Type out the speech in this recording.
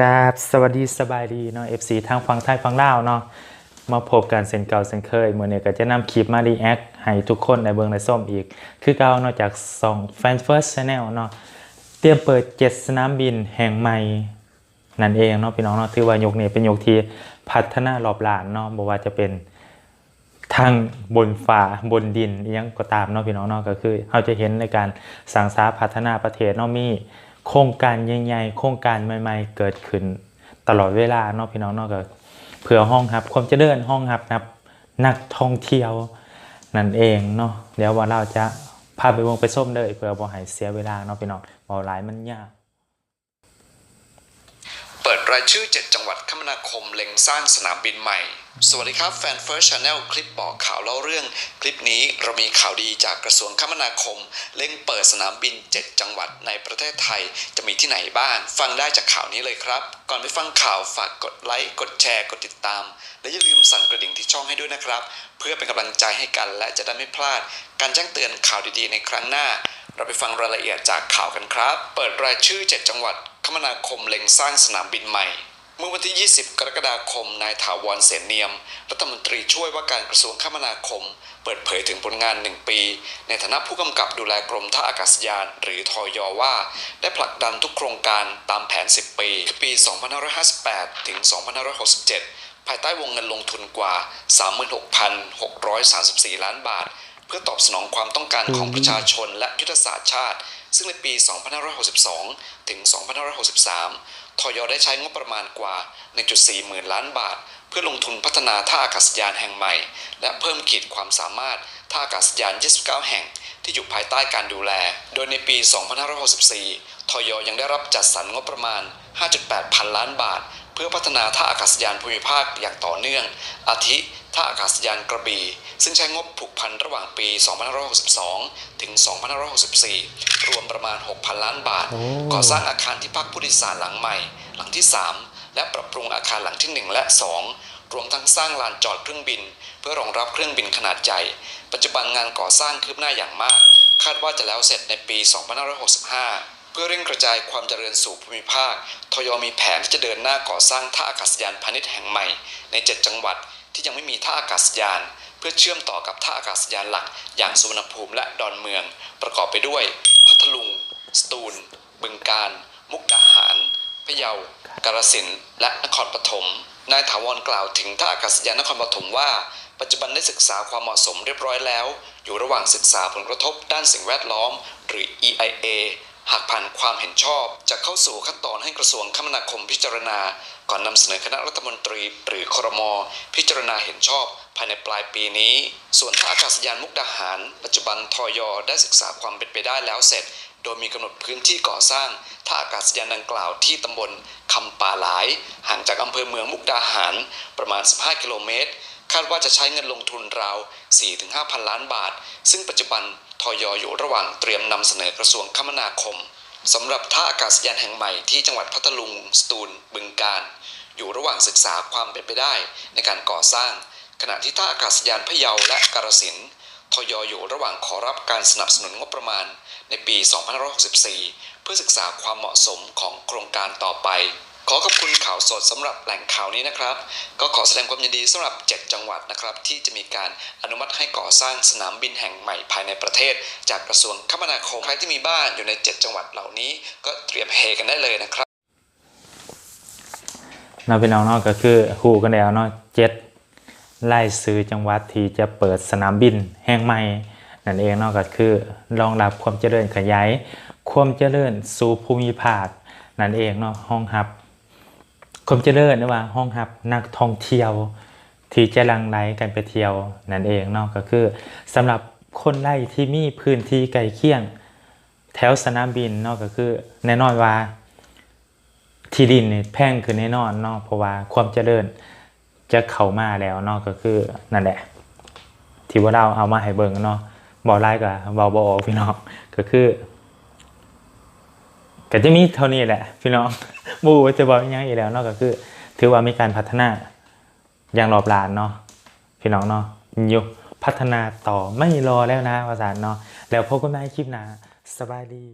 กาบสวัสดีสบายดีเนาะ FC ทางฝั่งไทยฝั่งลาวเนาะมาพบกันเส้นเก่าเส้นเคยเมื่อนี้ก็จะนำคลิปมารีแอคให้ทุกคนในเบิงในส้มอีก คือเก่านอกจากสอง Fan First Channel เนาะเตรียมเปิด7สนามบินแห่งใหม่ นั่นเองเนาะพี่น้องเนาะถือว่ายกเนี้เป็นยกที่พัฒนารอบหลานเนาะบ่ว่าจะเป็นทางบนฟ้าบนดินยังก็ตามเนาะพี่น้องเนาะก็คือเราจะเห็นในการสร้างสาพัฒนาประเทศเนาะมี โครงการใหญ่ๆโครงการใหม่ ๆ เกิดขึ้น ตลอดเวลาเนาะพี่น้องเนาะก็เพื่อห้องครับ ความเจริญห้องครับนับนักท่องเที่ยวนั่นเองเนาะเดี๋ยวว่าเราจะพาไปวงไปส้มเลยเพื่อบ่ให้เสียเวลาเนาะพี่น้องบ่หลายมันยาก รายชื่อ 7 จังหวัดคมนาคมเล็งสร้างสนามบินใหม่ สวัสดีครับแฟน First Channel คลิปบอกข่าวเล่าเรื่อง คลิปนี้เรามีข่าวดีจากกระทรวงคมนาคม เล็งเปิดสนามบิน 7 จังหวัดในประเทศไทย จะมีที่ไหนบ้าง ฟังได้จากข่าวนี้เลยครับ ก่อนไปฟังข่าวฝากกดไลค์ กดแชร์ กดติดตาม และอย่าลืมสั่นกระดิ่งที่ช่องให้ด้วยนะครับ เพื่อเป็นกำลังใจให้กันและจะได้ไม่พลาด การแจ้งเตือนข่าวดีๆ ในครั้งหน้าเราไปฟังรายละเอียดจากข่าวกันครับ เปิดรายชื่อ 7 จังหวัด คมนาคมเล็งสร้างสนามบินใหม่ เมื่อวันที่ 20 กรกฎาคม นายถาวรเสนเนียม รัฐมนตรีช่วยว่าการกระทรวงคมนาคม เปิดเผยถึงผลงาน 1 ปี ในฐานะผู้กำกับดูแลกรมท่าอากาศยาน หรือทอยว่า ได้ผลักดันทุกโครงการตามแผน 10 ปีคือปี 2558 ถึง 2567 ภายใต้วงเงินลงทุนกว่า 36,634 ล้านบาท เพื่อตอบสนองความต้องการของประชาชนและยุทธศาสตร์ชาติ ซึ่งในปี 2562 ถึง 2563ทอยได้ใช้งบประมาณกว่า 1.4 หมื่นล้านบาท เพื่อลงทุนพัฒนาท่าอากาศยานแห่งใหม่ และเพิ่มขีดความสามารถท่าอากาศยาน 29 แห่งที่อยู่ภายใต้การดูแล โดยในปี 2564 ทอยยังได้รับจัดสรรงบประมาณ 5.8 พันล้านบาท เพื่อพัฒนาท่าอากาศยานภูมิภาคอย่างต่อเนื่อง อาทิท่าอากาศยานกระบี่ ซึ่งใช้งบผูกพันระหว่างปี 2562 ถึง 2564 รวมประมาณ 6,000 ล้านบาทโอ้ก่อสร้างอาคารที่พักผู้โดยสารหลังใหม่ หลังที่ 3 และปรับปรุงอาคารหลังที่ 1 และ 2 รวมทั้งสร้างลานจอดเครื่องบิน เพื่อรองรับเครื่องบินขนาดใหญ่ ปัจจุบันงานก่อสร้างคืบหน้าอย่างมาก คาดว่าจะแล้วเสร็จในปี 2565เพื่อเร่งกระจายความเจริญสู่ภูมิภาค ทยมีแผนที่จะเดินหน้าก่อสร้างท่าอากาศยานพาณิชย์แห่งใหม่ ใน 7 จังหวัดที่ยังไม่มีท่าอากาศยาน เพื่อเชื่อมต่อกับท่าอากาศยานหลัก อย่างสุวรรณภูมิและดอนเมือง ประกอบไปด้วย พัทลุง สตูล บึงกาฬมุกดาหาร พะเยา กาฬสินธุ์ และนครปฐม นายถาวรกล่าวถึงท่าอากาศยานนครปฐมว่าปัจจุบันได้ศึกษาความเหมาะสมเรียบร้อยแล้ว อยู่ระหว่างศึกษาผลกระทบด้านสิ่งแวดล้อม หรือ EIA หากผ่านความเห็นชอบจะเข้าสู่ขั้นตอนให้กระทรวงคมนาคมพิจารณา ก่อนนำเสนอคณะรัฐมนตรี หรือครม พิจารณาเห็นชอบ ภายในปลายปีนี้ ส่วนท่าอากาศยานมุกดาหาร ปัจจุบันทอยได้ศึกษาความเป็นไปได้แล้วเสร็จ โดยมีกำหนดพื้นที่ก่อสร้างท่าอากาศยานดังกล่าวที่ตำบลคำป่าหลาย ห่างจากอำเภอเมืองมุกดาหาร ประมาณ 15 กิโลเมตรคาดว่าจะใช้เงินลงทุนราว 4-5พันล้านบาท ซึ่งปัจจุบัน ทอยอยู่ระหว่างเตรียมนำเสนอกระทรวงคมนาคมสำหรับท่าอากาศยานแห่งใหม่ที่จังหวัดพัทลุง สตูล บึงกาฬอยู่ระหว่างศึกษาความเป็นไปได้ในการก่อสร้าง ขณะที่ท่าอากาศยานพะเยาและกาฬสินธุ์ทยอยู่ระหว่างขอรับการสนับสนุนงบประมาณในปี 2564 เพื่อศึกษาความเหมาะสมของโครงการต่อไป ขอขอบคุณข่าวสดสำหรับแหล่งข่าวนี้นะครับ ก็ขอแสดงความยินดีสำหรับ 7 จังหวัดนะครับ ที่จะมีการอนุมัติให้ก่อสร้างสนามบินแห่งใหม่ภายในประเทศ จากกระทรวงคมนาคมใครที่มีบ้านอยู่ใน 7 จังหวัดเหล่านี้ ก็เตรียมเฮกันได้เลยนะครับเนาะพี่น้องเนาะก็คือฮูกันแล้วเนาะเจ็ดไล่ซื้อจังหวัดที่จะเปิดสนามบินแห่งใหม่นั่นเองเนาะก็คือรองรับความเจริญขยายความเจริญสู่ภูมิภาคนั่นเองเนาะห้องฮับ ความเจริญนะว่าห้องฮับนักท่องเที่ยวที่จะลังไหลกันไปเที่ยวนั่นเองเนาะก็คือสำหรับคนไล่ที่มีพื้นที่ใกลเคียง แถวสนามบินเนาะก็คือแน่นอนว่า ที่ดินนี่แพงขึ้นแน่นอนเนาะเพราะว่าความเจริญจะเข้ามาแล้วเนาะก็คือนั่นแหละที่ว่าเราเอามาให้เบิ่งเนาะบ่ไล่กับบ่บ่ออกพี่น้องก็คือ ก็จะมีเท่านี้แหละ พี่น้องบูจะบอกยังอีกแล้วนาะก็คือ ถือว่ามีการพัฒนาอย่างรอบลานเนาะพี่น้องเนาะอยู่พัฒนาต่อไม่รอแล้วนะภาษาเนาะแล้วพบกันใหม่คลิปหน้าสบายดี